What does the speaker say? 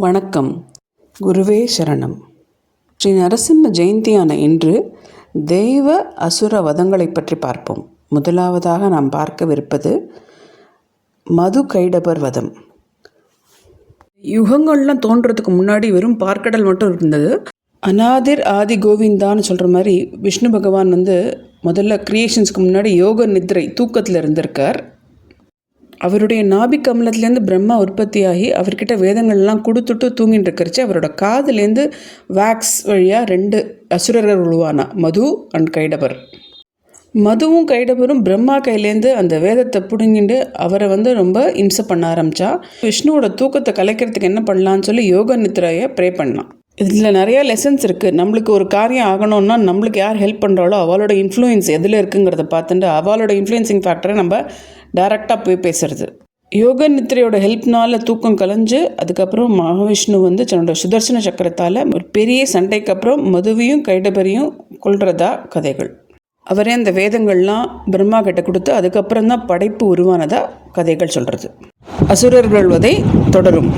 வணக்கம். குருவே சரணம். ஸ்ரீ நரசிம்ம ஜெயந்தியான இன்று தெய்வ அசுர வதங்களைப் பற்றி பார்ப்போம். முதலாவதாக நாம் பார்க்கவிருப்பது மது கைடபர் வதம். யுகங்கள்லாம் தோன்றதுக்கு முன்னாடி வெறும் பார்க்கடல் மட்டும் இருந்தது. அனாதிர் ஆதி கோவிந்தான்னு சொல்கிற மாதிரி விஷ்ணு பகவான் வந்து முதல்ல கிரியேஷன்ஸ்க்கு முன்னாடி யோக நித்ரை தூக்கத்தில் இருந்திருக்கார். அவருடைய நாபி கமலத்துலேருந்து பிரம்மா உற்பத்தியாகி அவர்கிட்ட வேதங்கள்லாம் கொடுத்துட்டு தூங்கிட்டு இருக்கிறச்சு அவரோட காதுலேருந்து வேக்ஸ் வழியாக ரெண்டு அசுரர்கள் உழுவானா? மது அண்ட் கைடபர். மதுவும் கைடபரும் பிரம்மா கையிலேருந்து அந்த வேதத்தை பிடுங்கிட்டு அவரை வந்து ரொம்ப இம்சை பண்ண ஆரம்பித்தா விஷ்ணுவோட தூக்கத்தை கலைக்கிறதுக்கு என்ன பண்ணலான்னு சொல்லி யோக நித்ரையை ப்ரே பண்ணான் இதில் நிறையா லெசன்ஸ் இருக்குது நம்மளுக்கு ஒரு காரியம் ஆகணும்னா நம்மளுக்கு யார் ஹெல்ப் பண்ணுறாளோ அவளோட இன்ஃப்ளூயன்ஸ் எதில் இருக்குங்கிறத பார்த்துட்டு அவளோட இன்ஃப்ளூயன்சிங் ஃபேக்டரை நம்ம டைரெக்டாக போய் பேசுறது. யோக நித்ரையோட ஹெல்ப்னால தூக்கம் கலைஞ்சு அதுக்கப்புறம் மகாவிஷ்ணு வந்து தன்னோட சுதர்சன சக்கரத்தால் ஒரு பெரிய சண்டைக்கு அப்புறம் மதுவையும் கைடபரியும் கொள்றதா கதைகள். அவரே அந்த வேதங்கள்லாம் பிரம்மா கிட்ட கொடுத்து அதுக்கப்புறம் தான் படைப்பு உருவானதா கதைகள் சொல்கிறது அசுரர்கள் வதை தொடரும்.